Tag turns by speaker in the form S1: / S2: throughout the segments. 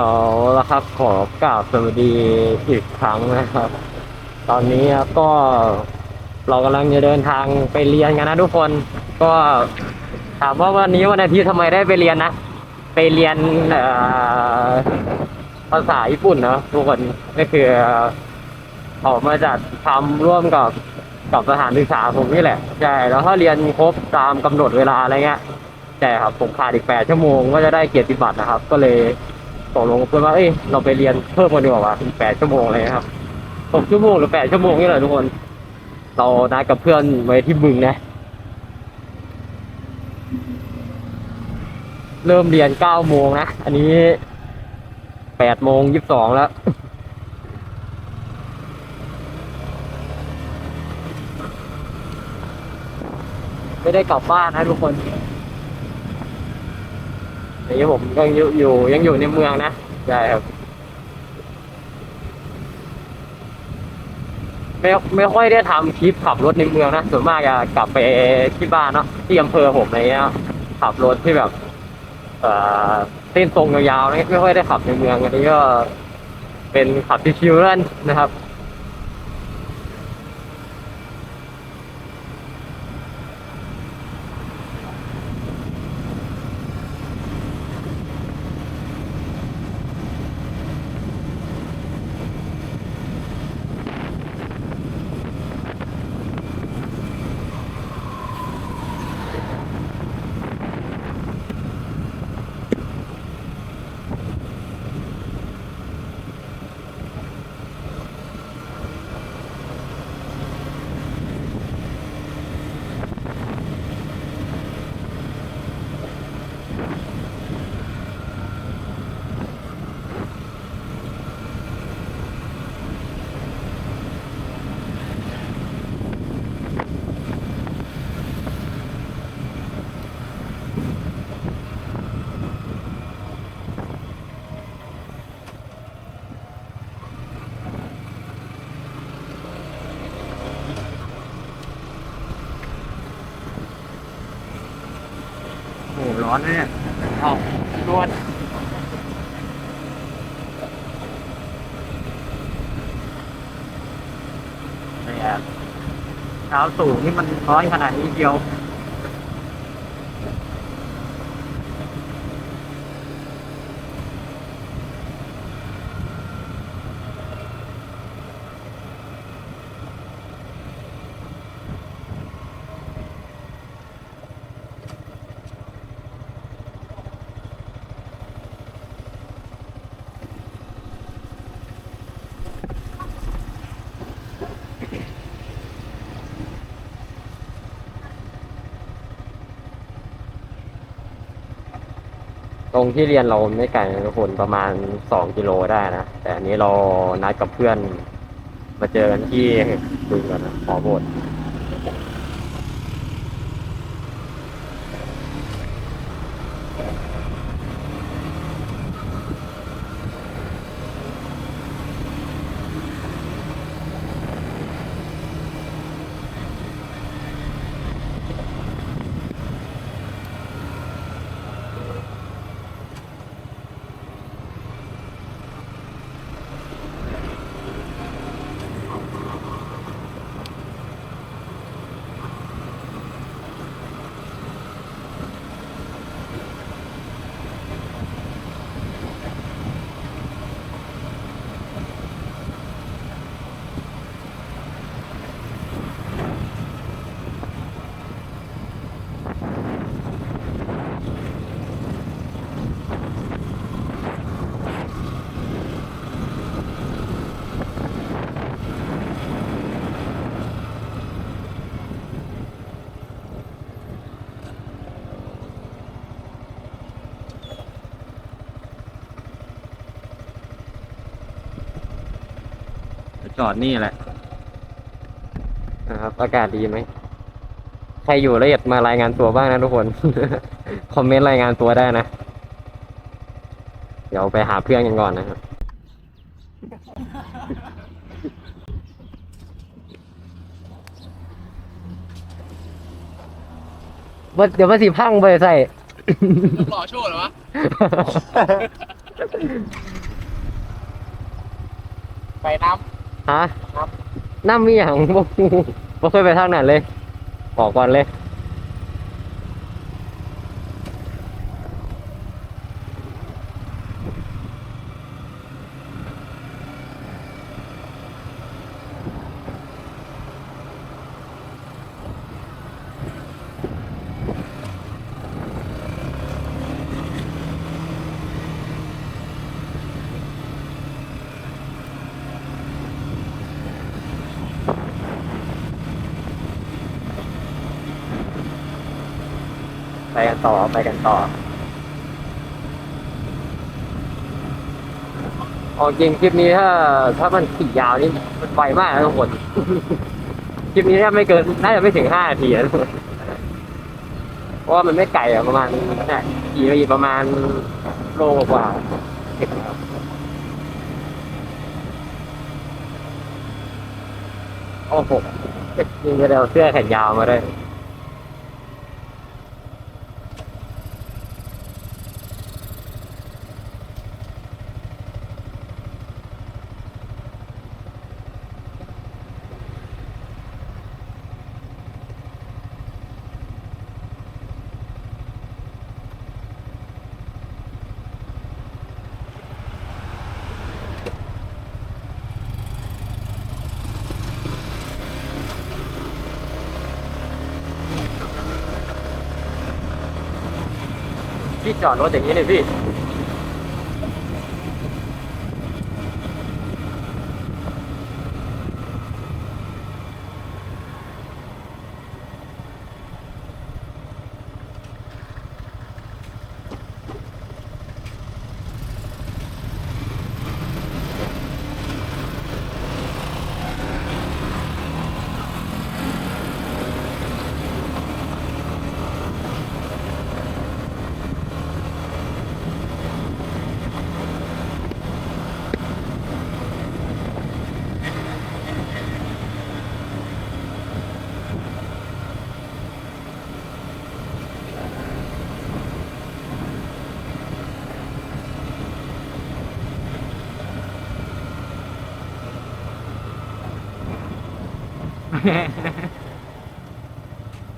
S1: เอาละครับขอกราบสวัสดีอีกครั้งนะครับ ตอนนี้ก็เรากำลังจะเดินทางไปเรียนกันนะทุกคน ก็ถามว่าวันนี้วันอาทิตย์ทำไมได้ไปเรียนนะ ไปเรียนภาษาญี่ปุ่นเนะทุกคนก็คือออกมาจัดทำร่วมกับกับสถานศึกษาผมนี่แหละใช่แล้วถ้าเรียนครบตามกำหนดเวลาอะไรเงี้ยใช่ครับผมขาดอีกแปดชั่วโมงก็จะได้เกียรติบัตรนะครับ ก็เลย ตกลงกับเพื่อนว่าเอ้ยเราไปเรียนเพิ่มกันดีกว่าอีกแปดชั่วโมงเลยครับหกชั่วโมงหรือแปดชั่วโมงนี่แหละทุกคน เรานัดกับเพื่อนไว้ที่บึงนะ เริ่มเรียนเก้าโมงนะ อันนี้แปดโมงยี่สิบสองแล้วไม่ได้กลับบ้านนะทุกคน นี่ผมยังอยู่ยังอยู่ในเมืองนะใช่ครับไม่ไม่ค่อยได้ทำคลิปขับรถในเมืองนะส่วนมากจะกลับไปที่บ้านเนาะที่อำเภอผมอะไรเงี้ยขับรถที่แบบ เอ่อเส้นตรงยาวๆนี่ไม่ค่อยได้ขับในเมืองอันนี้ก็ เป็นขับที่ชิวๆนั่นนะครับ โอ้ ร้อนเนี่ยเอารวดเนี่ยเท้าสูงนี่มันร้อยขนาดนี้เดียว ต รงที่เรียนเราไม่ไกลนะทุกคนประมาณสองกิโลได้นะ แต่อันนี้เรานัดกับเพื่อน มาเจอกันที่บึงกันนะขอโบส จอดนี่แหละนะครับ อากาศดีไหม ใครอยู่ละเอียดมารายงานตัวบ้างนะทุกคน คอมเมนต์รายงานตัวได้นะ เดี๋ยวไปหาเพื่อนกันก่อนนะครับว่าเดี๋ยวมาสิพังไปใส่
S2: หล่อโชว์เหรอวะ ไปน้
S1: ฮะ
S2: น้
S1: น้ำมีอย่างบ่บ่เคยไปทางนั้นเลย บอกก่อนเลย ต่อไปกันต่อเอาจริงคลิปนี้ถ้า ถ้ามันขี่ยาวนี่มันไวมากนะทุกคน คลิปนี้แทบไม่เกินน่าจะไม่ถึงห้านาทีนะเพราะว่ามันไม่ไกลอะประมาณเนี่ยขี่ไปอีประมาณโลกว่าถึงแล้วโอ้โหยิงจะเอาเสื้อแขนยาวมาด้วย พี่ จอดรถอย่างนี้เลยพี่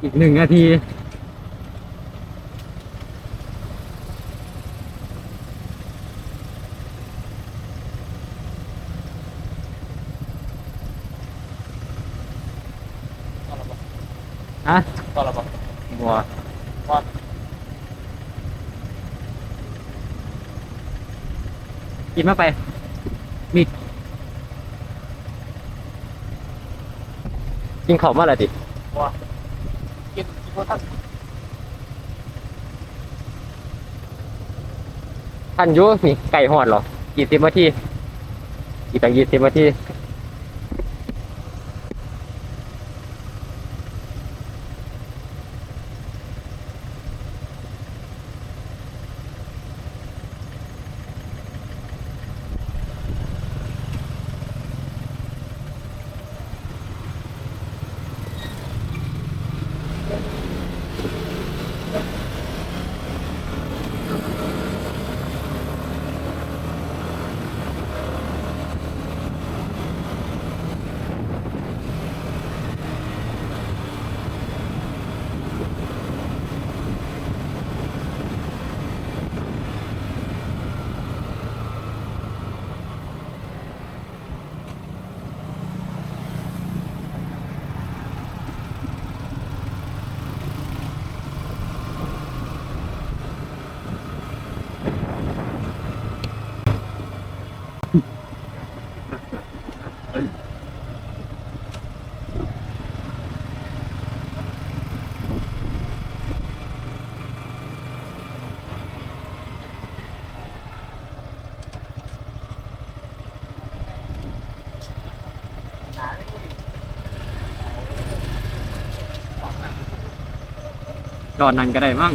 S1: อีกหนึ่งนาที ฮะ
S2: ก็ระบบ
S1: บัว
S2: ว่า
S1: กินมาไปมี กินของมาอะไรดิ
S2: ว่ากินกินว่าท่าน
S1: ท่านอยุ่นี่ไก่หอดเหรอกี่สิบนาทีกี่ตั้งยี่สิบนาที อนนั่นก็ได้มั้ง